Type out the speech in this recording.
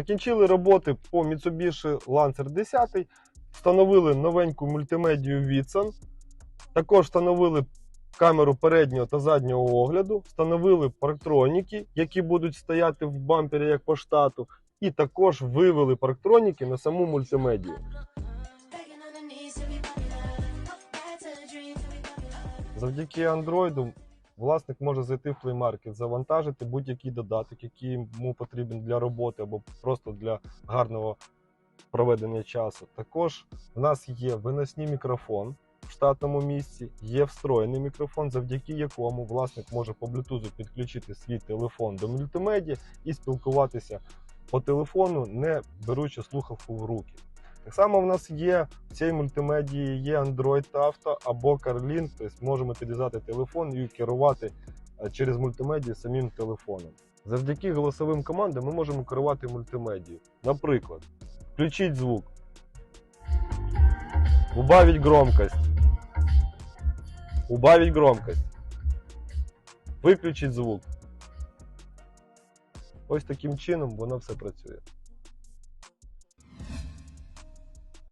Закінчили роботи по Mitsubishi Lancer 10, встановили новеньку мультимедію Vitson, також встановили камеру переднього та заднього огляду, встановили парктроніки, які будуть стояти в бампері як по штату, і також вивели парктроніки на саму мультимедію. Завдяки Android власник може зайти в Play Market, завантажити будь-який додаток, який йому потрібен для роботи або просто для гарного проведення часу. Також в нас є виносний мікрофон в штатному місці, є встроєний мікрофон, завдяки якому власник може по Bluetooth підключити свій телефон до мультимедії і спілкуватися по телефону, не беручи слухавку в руки. Так само в нас є в цій мультимедії є Android Auto або CarLink, тобто можемо підв'язати телефон і керувати е, через мультимедію самим телефоном. Завдяки голосовим командам ми можемо керувати мультимедією. Наприклад, включіть звук, убавить громкость, убавить громкость, виключить звук. Ось таким чином воно все працює.